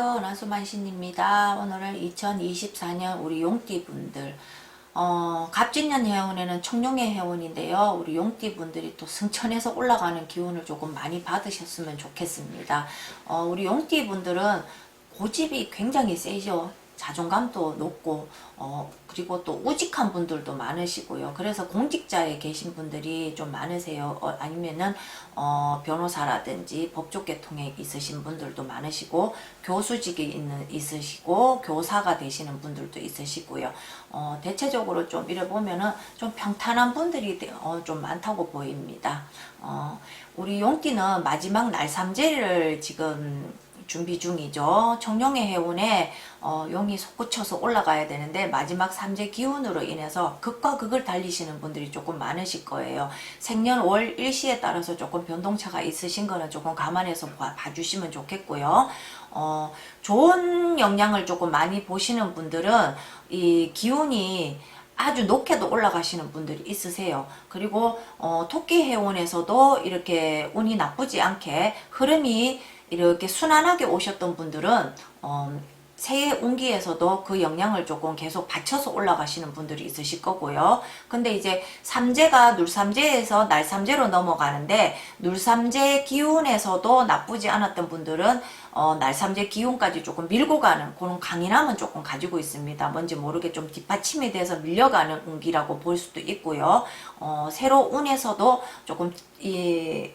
안녕하세요. 나수만신입니다. 오늘은 2024년 우리 용띠 분들, 어, 갑진년 해운에는 청룡의 해운인데요. 우리 용띠 분들이 또 승천해서 올라가는 기운을 조금 많이 받으셨으면 좋겠습니다. 어, 우리 용띠 분들은 고집이 굉장히 세죠. 자존감도 높고 어 그리고 또 우직한 분들도 많으시고요. 그래서 공직자에 계신 분들이 좀 많으세요. 어, 아니면은 어 변호사라든지 법조 계통에 있으신 분들도 많으시고 교수직에 있는 있으시고 교사가 되시는 분들도 있으시고요. 어 대체적으로 좀 이래 보면은 좀 평탄한 분들이 되- 어, 좀 많다고 보입니다. 어 우리 용띠는 마지막 날 삼재를 지금 준비 중이죠. 청룡의 해운에 어, 용이 솟구쳐서 올라가야 되는데 마지막 삼재 기운으로 인해서 극과 극을 달리시는 분들이 조금 많으실 거예요. 생년 월 일시에 따라서 조금 변동차가 있으신 거는 조금 감안해서 봐, 봐주시면 좋겠고요. 어, 좋은 영향을 조금 많이 보시는 분들은 이 기운이 아주 높게도 올라가시는 분들이 있으세요. 그리고 어, 토끼 해운에서도 이렇게 운이 나쁘지 않게 흐름이 이렇게 순환하게 오셨던 분들은 어, 새해 운기에서도 그 영향을 조금 계속 받쳐서 올라가시는 분들이 있으실 거고요. 근데 이제 삼재가 눌삼재에서 날삼재로 넘어가는데 눌삼재 기운에서도 나쁘지 않았던 분들은 어, 날삼재 기운까지 조금 밀고 가는 그런 강인함은 조금 가지고 있습니다. 뭔지 모르게 좀 뒷받침이 돼서 밀려가는 운기라고 볼 수도 있고요. 어, 새로 운에서도 조금 이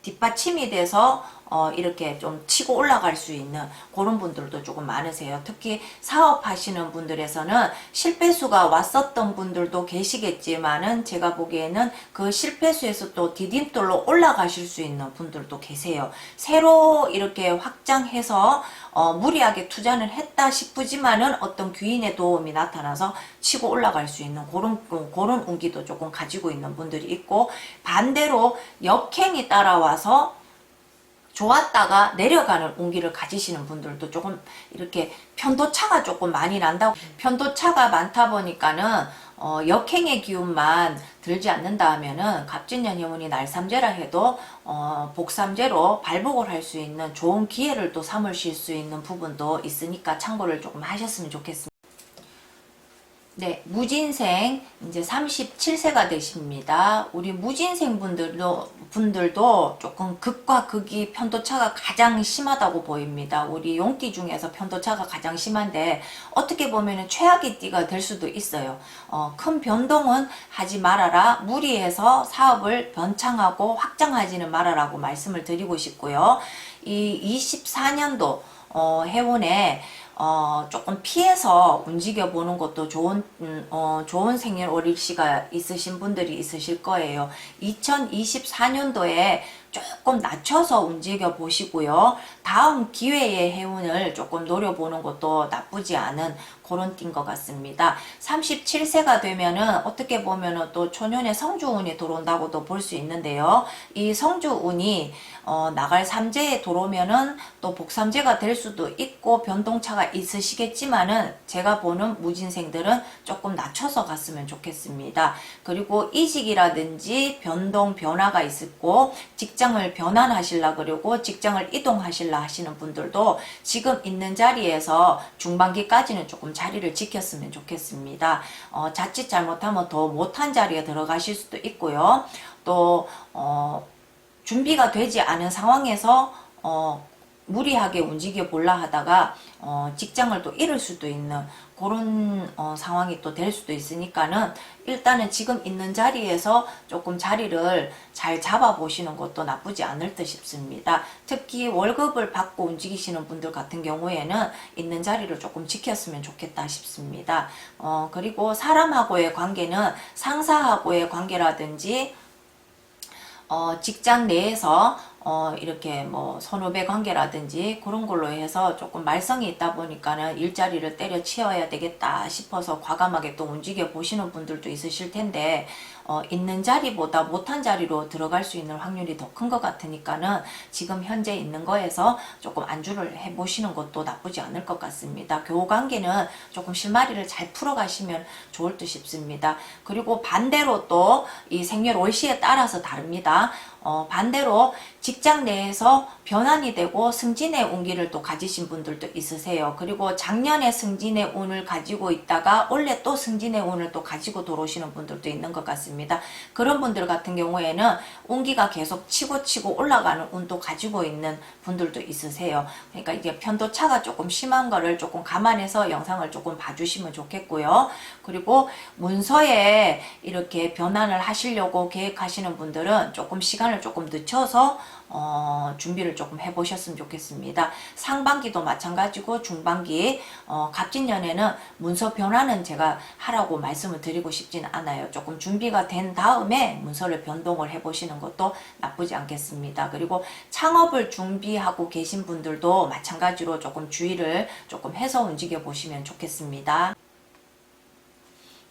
뒷받침이 돼서 어, 이렇게 좀 치고 올라갈 수 있는 그런 분들도 조금 많으세요. 특히 사업하시는 분들에서는 실패수가 왔었던 분들도 계시겠지만은 제가 보기에는 그 실패수에서 또 디딤돌로 올라가실 수 있는 분들도 계세요. 새로 이렇게 확장해서 어, 무리하게 투자를 했다 싶지만은 어떤 귀인의 도움이 나타나서 치고 올라갈 수 있는 그런 그런 운기도 조금 가지고 있는 분들이 있고 반대로 역행이 따라와서 좋았다가 내려가는 운기를 가지시는 분들도 조금 이렇게 편도차가 조금 많이 난다고 편도차가 많다 보니까는 어, 역행의 기운만 들지 않는다 하면은 갑진년 해운이 날삼재라 해도 어, 복삼재로 발복을 할 수 있는 좋은 기회를 또 삼으실 수 있는 부분도 있으니까 참고를 조금 하셨으면 좋겠습니다. 네, 무진생 이제 37세가 되십니다. 우리 무진생 분들도 분들도 조금 극과 극이 편도차가 가장 심하다고 보입니다. 우리 용띠 중에서 편도차가 가장 심한데 어떻게 보면은 최악의 띠가 될 수도 있어요. 어, 큰 변동은 하지 말아라. 무리해서 사업을 변창하고 확장하지는 말아라고 말씀을 드리고 싶고요. 이 24년도 어, 해운에 어, 조금 피해서 움직여 보는 것도 좋은, 음, 어, 좋은 생년월일시가 있으신 분들이 있으실 거예요. 2024년도에 조금 낮춰서 움직여 보시고요. 다음 기회의 해운을 조금 노려보는 것도 나쁘지 않은 그런 띠인 것 같습니다. 37세가 되면은 어떻게 보면은 또 초년에 성주운이 들어온다고도 볼 수 있는데요. 이 성주운이 어, 나갈 삼재에 들어오면은 또 복삼재가 될 수도 있고 변동차가 있으시겠지만은 제가 보는 무진생들은 조금 낮춰서 갔으면 좋겠습니다. 그리고 이직이라든지 변동 변화가 있고 직장을 변환하실라 그러고 직장을 이동하실라 하시는 분들도 지금 있는 자리에서 중반기까지는 조금 자리를 지켰으면 좋겠습니다. 어, 자칫 잘못하면 더 못한 자리에 들어가실 수도 있고요. 또 어, 준비가 되지 않은 상황에서 어, 무리하게 움직여 볼라 하다가 어, 직장을 또 잃을 수도 있는 그런 어, 상황이 또 될 수도 있으니까는 일단은 지금 있는 자리에서 조금 자리를 잘 잡아 보시는 것도 나쁘지 않을 듯 싶습니다. 특히 월급을 받고 움직이시는 분들 같은 경우에는 있는 자리를 조금 지켰으면 좋겠다 싶습니다. 어, 그리고 사람하고의 관계는 상사하고의 관계라든지 어, 직장 내에서 어, 이렇게 뭐 선후배 관계라든지 그런 걸로 해서 조금 말썽이 있다 보니까는 일자리를 때려 치워야 되겠다 싶어서 과감하게 또 움직여 보시는 분들도 있으실 텐데 어, 있는 자리보다 못한 자리로 들어갈 수 있는 확률이 더 큰 것 같으니까는 지금 현재 있는 거에서 조금 안주를 해 보시는 것도 나쁘지 않을 것 같습니다. 교우 관계는 조금 실마리를 잘 풀어 가시면 좋을 듯 싶습니다. 그리고 반대로 또 이 생렬 월시에 따라서 다릅니다. 어, 반대로 직장 내에서 변환이 되고 승진의 운기를 또 가지신 분들도 있으세요. 그리고 작년에 승진의 운을 가지고 있다가 올해 또 승진의 운을 또 가지고 들어오시는 분들도 있는 것 같습니다. 그런 분들 같은 경우에는 운기가 계속 치고 치고 올라가는 운도 가지고 있는 분들도 있으세요. 그러니까 이게 편도차가 조금 심한 거를 조금 감안해서 영상을 조금 봐주시면 좋겠고요. 그리고 문서에 이렇게 변환을 하시려고 계획하시는 분들은 조금 시간을 조금 늦춰서 어, 준비를 조금 해보셨으면 좋겠습니다. 상반기도 마찬가지고 중반기 어, 갑진년에는 문서 변화는 제가 하라고 말씀을 드리고 싶지는 않아요. 조금 준비가 된 다음에 문서를 변동을 해보시는 것도 나쁘지 않겠습니다. 그리고 창업을 준비하고 계신 분들도 마찬가지로 조금 주의를 조금 해서 움직여 보시면 좋겠습니다.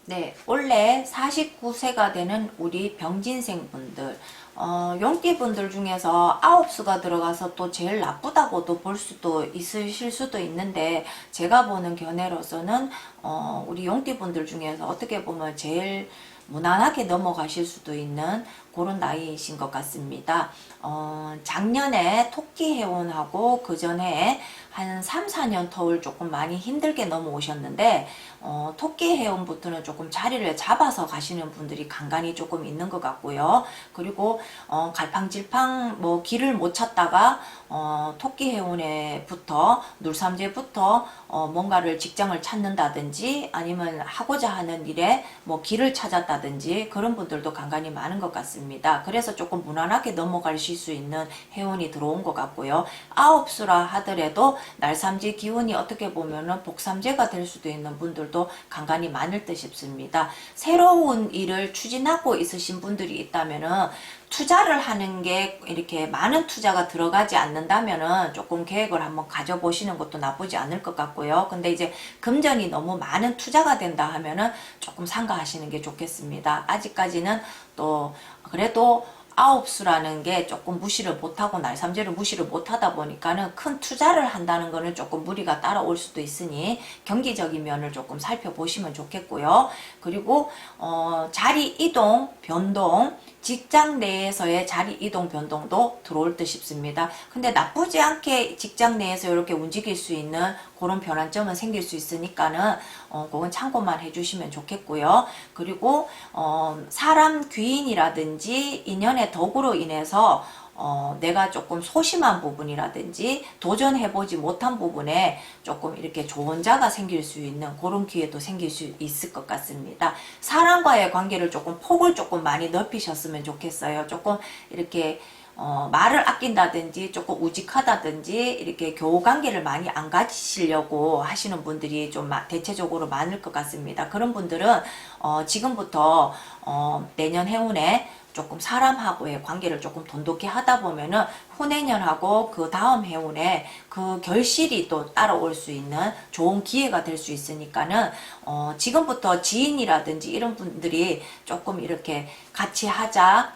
네, 원래 49세가 되는 우리 병진생 분들, 어, 용띠 분들 중에서 아홉 수가 들어가서 또 제일 나쁘다고도 볼 수도 있으실 수도 있는데, 제가 보는 견해로서는, 어, 우리 용띠 분들 중에서 어떻게 보면 제일 무난하게 넘어가실 수도 있는 그런 나이이신 것 같습니다. 어, 작년에 토끼 해운하고 그 전에 한 3, 4년 터울 조금 많이 힘들게 넘어오셨는데, 어, 토끼 해운부터는 조금 자리를 잡아서 가시는 분들이 간간히 조금 있는 것 같고요. 그리고, 어, 갈팡질팡 뭐 길을 못 찾다가, 어, 토끼 해운에부터, 눌삼제부터, 어, 뭔가를 직장을 찾는다든지 아니면 하고자 하는 일에 뭐 길을 찾았다든지 그런 분들도 간간히 많은 것 같습니다. 그래서 조금 무난하게 넘어가실 수 있는 해운이 들어온 것 같고요. 아홉 수라 하더라도 날삼지 기운이 어떻게 보면은 복삼제가 될 수도 있는 분들도 간간히 많을 듯 싶습니다. 새로운 일을 추진하고 있으신 분들이 있다면은 투자를 하는 게 이렇게 많은 투자가 들어가지 않는다면은 조금 계획을 한번 가져보시는 것도 나쁘지 않을 것 같고요. 근데 이제 금전이 너무 많은 투자가 된다 하면은 조금 상가하시는 게 좋겠습니다. 아직까지는 또 그래도 아홉 수라는 게 조금 무시를 못하고 날삼제를 무시를 못하다 보니까는 큰 투자를 한다는 거는 조금 무리가 따라올 수도 있으니 경기적인 면을 조금 살펴보시면 좋겠고요. 그리고 어, 자리 이동, 변동, 직장 내에서의 자리 이동 변동도 들어올 듯 싶습니다. 근데 나쁘지 않게 직장 내에서 이렇게 움직일 수 있는 그런 변환점은 생길 수 있으니까는 어, 그건 참고만 해주시면 좋겠고요. 그리고 어, 사람 귀인이라든지 인연의 덕으로 인해서 어, 내가 조금 소심한 부분이라든지 도전해보지 못한 부분에 조금 이렇게 좋은 자가 생길 수 있는 그런 기회도 생길 수 있을 것 같습니다. 사람과의 관계를 조금 폭을 조금 많이 넓히셨으면 좋겠어요. 조금 이렇게 어, 말을 아낀다든지 조금 우직하다든지 이렇게 교우 관계를 많이 안 가지시려고 하시는 분들이 좀 마- 대체적으로 많을 것 같습니다. 그런 분들은 어, 지금부터 어, 내년 해운에 조금 사람하고의 관계를 조금 돈독히 하다 보면은 후내년하고 그 다음 해운에 그 결실이 또 따라올 수 있는 좋은 기회가 될 수 있으니까는 어 지금부터 지인이라든지 이런 분들이 조금 이렇게 같이 하자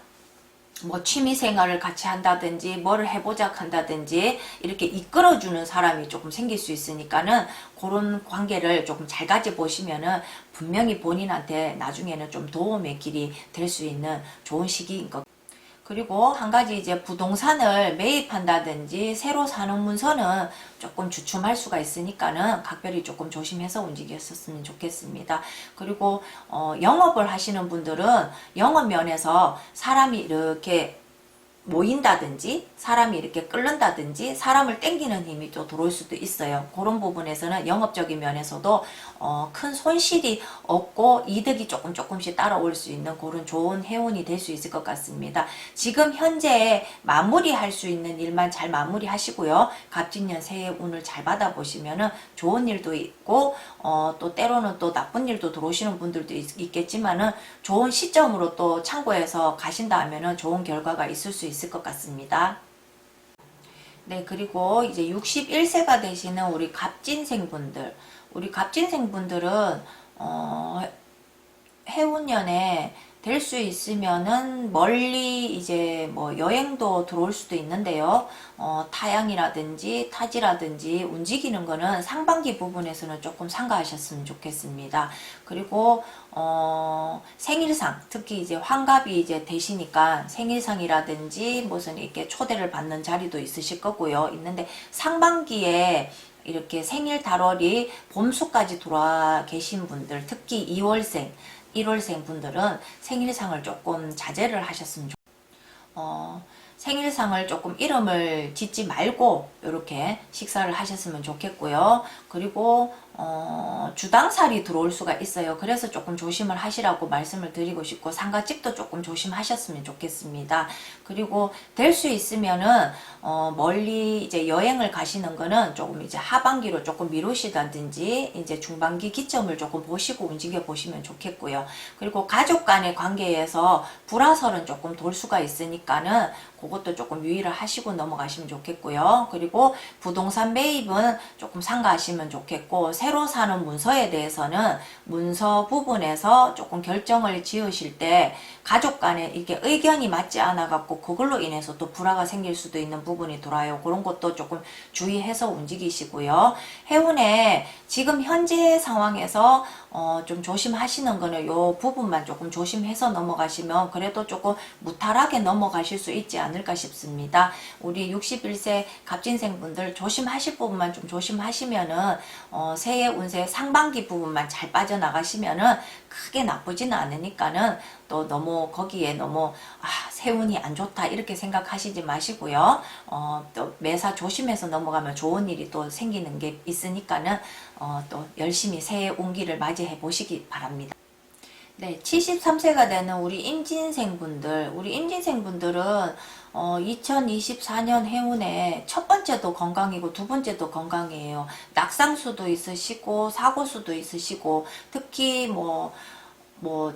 뭐 취미 생활을 같이 한다든지 뭐를 해보자 한다든지 이렇게 이끌어주는 사람이 조금 생길 수 있으니까는 그런 관계를 조금 잘 가져보시면은 분명히 본인한테 나중에는 좀 도움의 길이 될 수 있는 좋은 시기인 것 그리고 한 가지 이제 부동산을 매입한다든지 새로 사는 문서는 조금 주춤할 수가 있으니까는 각별히 조금 조심해서 움직였었으면 좋겠습니다. 그리고 어, 영업을 하시는 분들은 영업 면에서 사람이 이렇게 모인다든지 사람이 이렇게 끓는다든지 사람을 땡기는 힘이 또 들어올 수도 있어요. 그런 부분에서는 영업적인 면에서도 어, 큰 손실이 없고 이득이 조금 조금씩 따라올 수 있는 그런 좋은 해운이 될 수 있을 것 같습니다. 지금 현재 마무리할 수 있는 일만 잘 마무리하시고요. 갑진년 새해 운을 잘 받아보시면은 좋은 일도 있고 어, 또 때로는 또 나쁜 일도 들어오시는 분들도 있, 겠지만은 좋은 시점으로 또 참고해서 가신다 하면은 좋은 결과가 있을 수 있을 것 같습니다. 네, 그리고 이제 61세가 되시는 우리 갑진생 분들, 우리 갑진생 분들은 어, 해운년에 될 수 있으면은 멀리 이제 뭐 여행도 들어올 수도 있는데요. 어, 타양이라든지 타지라든지 움직이는 거는 상반기 부분에서는 조금 삼가하셨으면 좋겠습니다. 그리고 어, 생일상 특히 이제 환갑이 이제 되시니까 생일상이라든지 무슨 이렇게 초대를 받는 자리도 있으실 거고요. 있는데 상반기에 이렇게 생일 달월이 봄수까지 돌아 계신 분들, 특히 2월생, 1월생 분들은 생일상을 조금 자제를 하셨으면 좋 어, 생일상을 조금 이름을 짓지 말고 이렇게 식사를 하셨으면 좋겠고요. 그리고 어, 주당살이 들어올 수가 있어요. 그래서 조금 조심을 하시라고 말씀을 드리고 싶고 상가집도 조금 조심하셨으면 좋겠습니다. 그리고 될 수 있으면은 어, 멀리 이제 여행을 가시는 거는 조금 이제 하반기로 조금 미루시다든지 이제 중반기 기점을 조금 보시고 움직여 보시면 좋겠고요. 그리고 가족 간의 관계에서 불화설은 조금 돌 수가 있으니까는 그것도 조금 유의를 하시고 넘어가시면 좋겠고요. 그리고 부동산 매입은 조금 상가하시면 좋겠고 새로 사는 문서에 대해서는 문서 부분에서 조금 결정을 지으실 때 가족 간에 이게 의견이 맞지 않아 갖고 그걸로 인해서 또 불화가 생길 수도 있는 부분이 돌아요. 그런 것도 조금 주의해서 움직이시고요. 해운에 지금 현재 상황에서 어, 좀 조심하시는 거는 요 부분만 조금 조심해서 넘어가시면 그래도 조금 무탈하게 넘어가실 수 있지 않을까 싶습니다. 우리 61세 갑진생 분들 조심하실 부분만 좀 조심하시면은 어, 새해 운세 상반기 부분만 잘 빠져나가시면은 크게 나쁘지는 않으니까는 또 너무 거기에 너무 아 세운이 안 좋다 이렇게 생각하시지 마시고요. 어, 또 매사 조심해서 넘어가면 좋은 일이 또 생기는 게 있으니까는 어, 또 열심히 새해 운기를 맞이해 보시기 바랍니다. 네, 73세가 되는 우리 임진생 분들, 우리 임진생 분들은 어, 2024년 해운에 첫 번째도 건강이고 두 번째도 건강이에요. 낙상수도 있으시고 사고수도 있으시고 특히 뭐뭐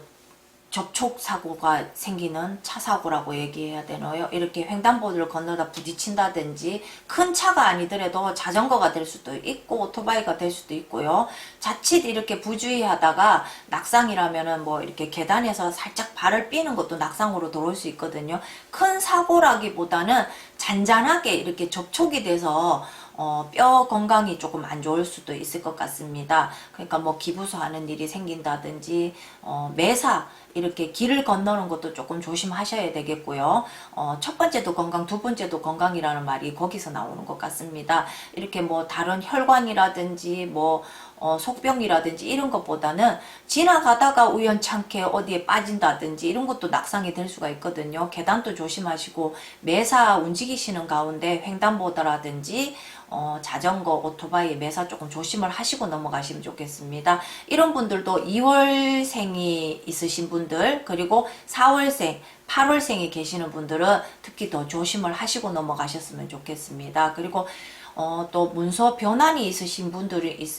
접촉 사고가 생기는 차 사고라고 얘기해야 되나요? 이렇게 횡단보도를 건너다 부딪힌다든지 큰 차가 아니더라도 자전거가 될 수도 있고 오토바이가 될 수도 있고요. 자칫 이렇게 부주의하다가 낙상이라면은 뭐 이렇게 계단에서 살짝 발을 삐는 것도 낙상으로 들어올 수 있거든요. 큰 사고라기보다는 잔잔하게 이렇게 접촉이 돼서 어, 뼈 건강이 조금 안 좋을 수도 있을 것 같습니다. 그러니까 뭐 기부수 하는 일이 생긴다든지 어, 매사 이렇게 길을 건너는 것도 조금 조심하셔야 되겠고요. 어, 첫 번째도 건강, 두 번째도 건강이라는 말이 거기서 나오는 것 같습니다. 이렇게 뭐 다른 혈관이라든지 뭐 어, 속병이라든지 이런 것보다는 지나가다가 우연찮게 어디에 빠진다든지 이런 것도 낙상이 될 수가 있거든요. 계단도 조심하시고 매사 움직이시는 가운데 횡단보도라든지 어, 자전거, 오토바이 매사 조금 조심을 하시고 넘어가시면 좋겠습니다. 이런 분들도 2월생이 있으신 분들 그리고 4월생, 8월생이 계시는 분들은 특히 더 조심을 하시고 넘어가셨으면 좋겠습니다. 그리고 어, 또 문서 변환이 있으신 분들이 있,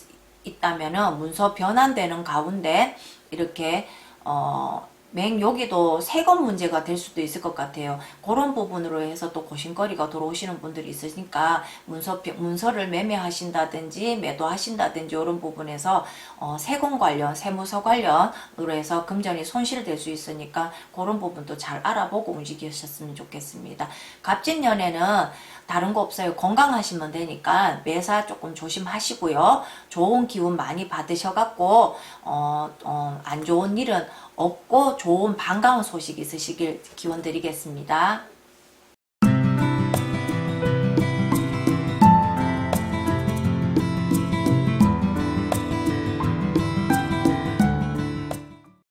있다면은 문서 변환되는 가운데 이렇게 어, 맹 여기도 세금 문제가 될 수도 있을 것 같아요. 그런 부분으로 해서 또 고심거리가 들어오시는 분들이 있으니까 문서 문서를 매매하신다든지 매도하신다든지 이런 부분에서 어, 세금 관련 세무서 관련으로 해서 금전이 손실될 수 있으니까 그런 부분도 잘 알아보고 움직이셨으면 좋겠습니다. 갑진년에는 다른 거 없어요. 건강하시면 되니까 매사 조금 조심하시고요. 좋은 기운 많이 받으셔갖고 어, 어, 안 좋은 일은 없고 좋은 반가운 소식 있으시길 기원 드리겠습니다.